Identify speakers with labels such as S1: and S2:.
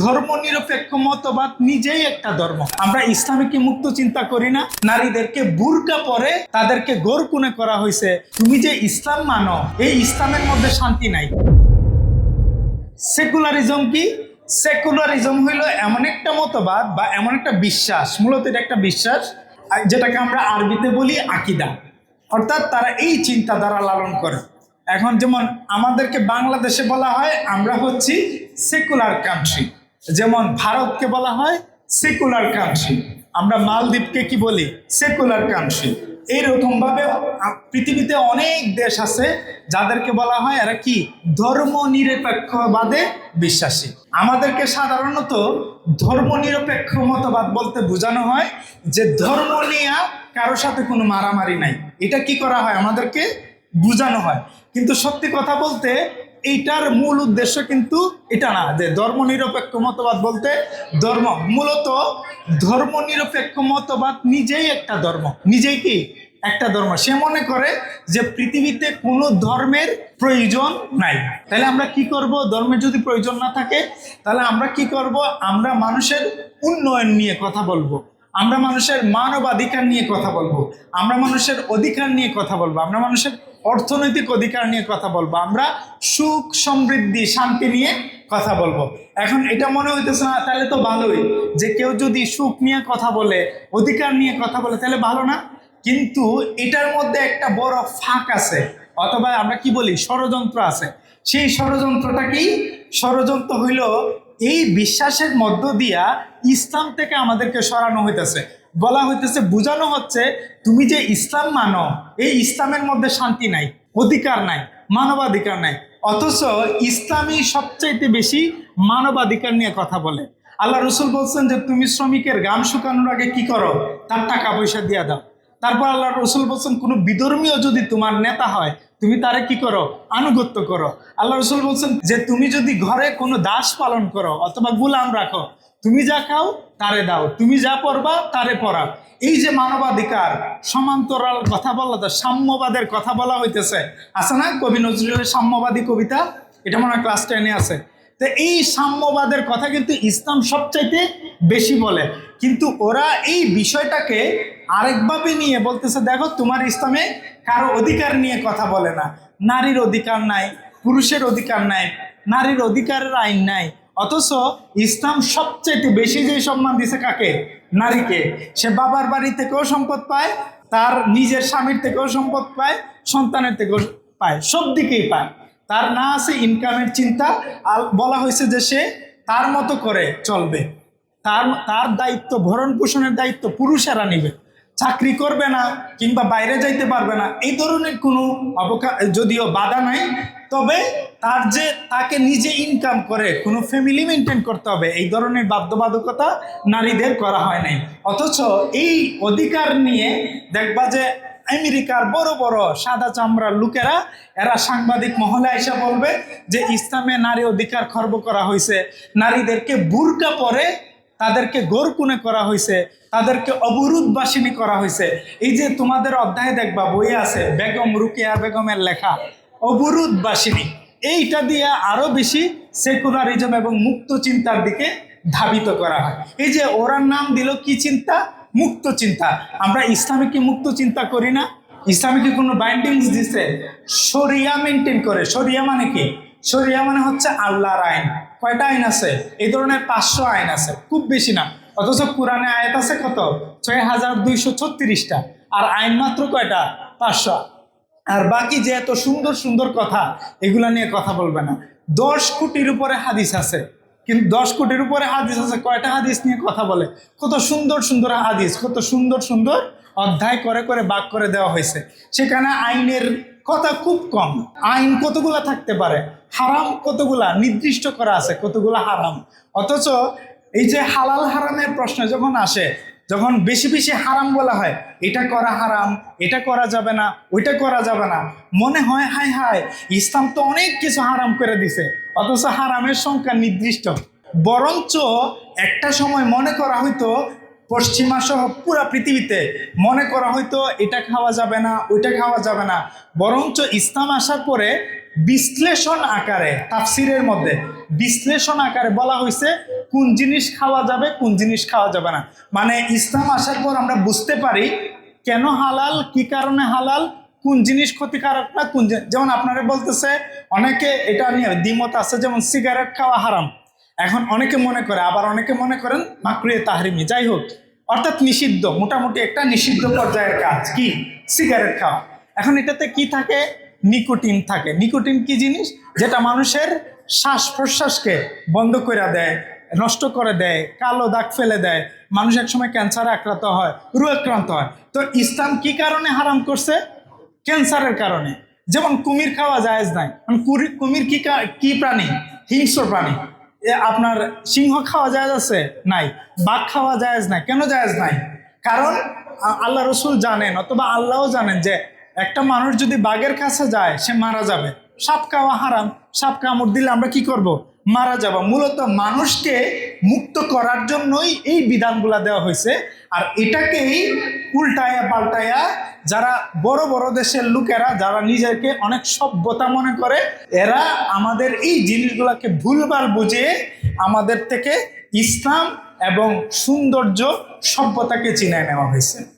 S1: ধর্ম নিরপেক্ষ মতবাদ নিজেই একটা ধর্ম। আমরা ইসলামিককে মুক্ত চিন্তা করি না। নারীদেরকে বুরকা পরে তাদেরকে গোরকুনে করা হয়েছে। তুমি যে ইসলাম মানো, এই ইসলামের মধ্যে শান্তি নাই। সেকুলারিজম কি? সেকুলারিজম হইল এমন একটা মতবাদ বা এমন একটা বিশ্বাস। মূলত এটা একটা বিশ্বাস যেটাকে আমরা আরবিতে বলি আকিদা। অর্থাৎ তারা এই চিন্তাধারা লালন করে। এখন যেমন আমাদেরকে বাংলাদেশে বলা হয়, আমরা হচ্ছি সেকুলার কান্ট্রি যেমন ভারতকে বলা হয় সেকুলার কান্ট্রি আমরা মালদ্বীপকে কি বলি? সেকুলার কান্ট্রি এইরকমভাবে পৃথিবীতে অনেক দেশ আছে যাদেরকে বলা হয় এরা কি? ধর্ম নিরপেক্ষবাদে বিশ্বাসী। আমাদেরকে সাধারণত ধর্ম নিরপেক্ষ মতবাদ বলতে বোঝানো হয় যে ধর্ম নিয়ে কারোর সাথে কোনো মারামারি নাই। এটা কি করা হয়? আমাদেরকে বোঝানো হয়। কিন্তু সত্যি কথা বলতে এইটার মূল উদ্দেশ্য কিন্তু এটা না, যে ধর্ম নিরপেক্ষ মতবাদ বলতে ধর্ম। মূলত ধর্ম নিরপেক্ষ মতবাদ নিজেই একটা ধর্ম। নিজেই কি? একটা ধর্ম। সে মনে করে যে পৃথিবীতে কোনো ধর্মের প্রয়োজন নাই। তাহলে আমরা কি করব? ধর্মের যদি প্রয়োজন না থাকে, তাহলে আমরা কি করব? আমরা মানুষের উন্নয়ন নিয়ে কথা বলব। আমরা মানুষের মানবাধিকার নিয়ে কথা বলব। আমরা মানুষের অধিকার নিয়ে কথা বলব। আমরা মানুষের অর্থনৈতিক অধিকার নিয়ে কথা বলব। আমরা সুখ, সমৃদ্ধি, শান্তি নিয়ে কথা বলব। এখন এটা মনে হইতেছে না, তাহলে তো ভালোই। যে কেউ যদি সুখ নিয়ে কথা বলে, অধিকার নিয়ে কথা বলে, তাহলে ভালো না? কিন্তু এটার মধ্যে একটা বড় ফাঁক আছে। অথবা আমরা কি বলি? ষড়যন্ত্র আছে। সেই ষড়যন্ত্রটা কি? ষড়যন্ত্র হইল এই বিশ্বাসের মধ্য দিয়া ইসলাম থেকে আমাদেরকে সরানো হইতেছে। বলা হইতেছে, বোঝানো হচ্ছে, তুমি যে ইসলাম মানো, এই ইসলামের মধ্যে শান্তি নাই, অধিকার নাই, মানবাধিকার নাই। অথচ ইসলামই সবচাইতে বেশি মানবাধিকার নিয়ে কথা বলে। আল্লাহ রসুল বলছেন যে, তুমি শ্রমিকের গাম শুকানোর আগে কি করো? তার টাকা পয়সা দিয়ে দাও। তারপর আল্লাহ রসুল বলছেন, কোনো বিধর্মীয় যদি তোমার নেতা হয়, তুমি তারে কি করো? আনুগত্য করো। আল্লাহ রসুল বলছেন, যে তুমি যদি ঘরে কোনো দাস পালন করো অথবা গুলাম রাখো, তুমি যা খাও তারে দাও, তুমি যা পড়বা তারে পড়াও এই যে মানবাধিকার, সমান্তরাল কথা বলা তো সাম্যবাদের কথা বলা হইতেছে। আছে না কবি নজরুলের সাম্যবাদী কবিতা? এটা মনে হয় ক্লাস টেনে আছে। তো এই সাম্যবাদের কথা কিন্তু ইসলাম সবচাইতে বেশি বলে। কিন্তু ওরা এই বিষয়টাকে আরেকভাবে নিয়ে বলতেছে, দেখো, তোমার ইসলামে কারও অধিকার নিয়ে কথা বলে না। নারীর অধিকার নাই, পুরুষের অধিকার নাই, নারীর অধিকারের আইন নাই। অথচ ইসলাম সবচেয়ে বেশি যে সম্মান দিছে কাকে? নারীকে। সে বাবার বাড়ি থেকেও সম্পদ পায়, তার নিজের স্বামীর থেকেও সম্পদ পায়, সন্তানের থেকেও পায়, সব দিকেই পায়। তার না আছে ইনকামের চিন্তা, আর বলা হয়েছে যে সে তার মতো করে চলবে। তার তার দায়িত্ব, ভরণ পোষণের দায়িত্ব পুরুষেরা নিবে। চাকরি করবে না কিংবা বাইরে যাইতে পারবে না, এই ধরনের কোনো অবকাশ যদিও বাধা নাই, তবে তার যে, তাকে নিজে ইনকাম করে, কোনো ফ্যামিলি মেনটেন করতে হবে, এই ধরনের বাধ্যবাধকতা নারীদের করা হয় নাই। অথচ এই অধিকার নিয়ে দেখবা যে আমেরিকার বড় বড় সাদা চামড়ার লোকেরা, এরা সাংবাদিক মহলে এসে বলবে যে ইসলামে নারী অধিকার খর্ব করা হয়েছে নারীদেরকে বুরকা পরে তাদেরকে গোরকুনে করা হয়েছে তাদেরকে অবরোধবাসিনী করা হয়েছে এই যে তোমাদের অধ্যায়ে দেখবা বই আছে, বেগম রুকিয়া বেগমের লেখা অবরোধবাসিনী এইটা দিয়ে আরও বেশি সেকুলারিজম এবং মুক্ত চিন্তার দিকে ধাবিত করা হয়। এই যে ওরার নাম দিল কি চিন্তা? মুক্ত চিন্তা আমরা ইসলামে কি মুক্ত চিন্তা করি না। ইসলামে কি কোনো বাইন্ডিংস দিছে। শরিয়া মেনটেন করে। শরিয়া মানে কি? শরিয়া মানে হচ্ছে আল্লাহর আইন। কয়টা আইন আছে? এই ধরনের পাঁচশো আইন আছে। খুব বেশি না। অথচ কোরআনে আয়াত আছে কত? ছয় হাজার দুইশো ছত্রিশটা। আর আইন মাত্র কয়টা? পাঁচশো। আর বাকি যে এত সুন্দর সুন্দর কথা, এগুলা নিয়ে কথা বলবে না। দশ কোটির উপরে হাদিস আছে। কিন্তু দশ কোটির উপরে হাদিস আছে, কয়টা হাদিস নিয়ে কথা বলে? কত সুন্দর সুন্দর হাদিস, কত সুন্দর সুন্দর অধ্যায় করে করে বাক করে দেওয়া হয়েছে। সেখানে আইনের কথা খুব কম। আইন কতগুলা থাকতে পারে? হারাম কতগুলা? নির্দিষ্ট করা আছে কতগুলা হারাম। অথচ এই যে হালাল হারামের প্রশ্ন যখন আসে যখন বেশি বেশি হারাম বলা হয়, এটা করা হারাম, এটা করা যাবে না, ওইটা করা যাবে না, মনে হয়, হায় হায়, ইসলাম তো অনেক কিছু হারাম করে দিছে, অথচ হারামের সংখ্যা নির্দিষ্ট। বরঞ্চ একটা সময় মনে করা হয়তো পশ্চিমা সহ পুরা পৃথিবীতে মনে করা হয়তো এটা খাওয়া যাবে না, ওইটা খাওয়া যাবে না। বরঞ্চ ইসলাম আসার পরে বিশ্লেষণ আকারে, তাফসিরের মধ্যে বিশ্লেষণ আকারে বলা হয়েছে কোন জিনিস খাওয়া যাবে, কোন জিনিস খাওয়া যাবে না। মানে ইসলাম আসার পর আমরা বুঝতে পারি কেন হালাল, কি কারণে হালাল, কোন জিনিস ক্ষতিকারক না, কোন যেমন আপনারা বলতেছে, অনেকে এটা নিয়ে দ্বিমত আছে, যেমন সিগারেট খাওয়া হারাম। এখন অনেকে মনে করে, আবার অনেকে মনে করেন মাকড়িয়ে তাহরিমি, যাই হোক। অর্থাৎ নিষিদ্ধ, মোটামুটি একটা নিষিদ্ধ পর্যায়ের কাজ। কি? সিগারেট খাওয়া। এখন এটাতে কি থাকে? নিকোটিন থাকে। নিকোটিন কি জিনিস? যেটা মানুষের শ্বাস প্রশ্বাসকে বন্ধ করে দেয়, নষ্ট করে দেয়, কালো দাগ ফেলে দেয়। মানুষ একসময় ক্যান্সারে আক্রান্ত হয় রোগাক্রান্ত হয়। তো ইসলাম কি কারণে হারাম করছে? ক্যান্সারের কারণে। যেমন কুমির খাওয়া জায়েজ নাই। কুমির কি কা- প্রাণী? হিংস্র প্রাণী। আপনার সিংহ খাওয়া জায়েজ আছে? নাই। বাঘ খাওয়া জায়েজ নাই। কেন জায়েজ নাই? কারণ আল্লাহ রসুল জানেন অথবা আল্লাহও জানেন যে একটা মানুষ যদি বাঘের কাছে যায়, সে মারা যাবে। সাপ খাওয়া হারাম। সাপ কামড় দিলে আমরা কি করব? মারা যাব। মূলত মানুষকে মুক্ত করার জন্যই এই বিধানগুলা দেওয়া হয়েছে। আর এটাকেই উল্টায়া পাল্টায়া যারা বড় বড় দেশের লোকেরা, যারা নিজেকে অনেক সভ্যতা মনে করে, এরা আমাদের এই জিনিসগুলাকে ভুলভাল বুঝিয়ে আমাদের থেকে ইসলাম এবং সৌন্দর্য সভ্যতাকে চিনে নেওয়া হয়েছে।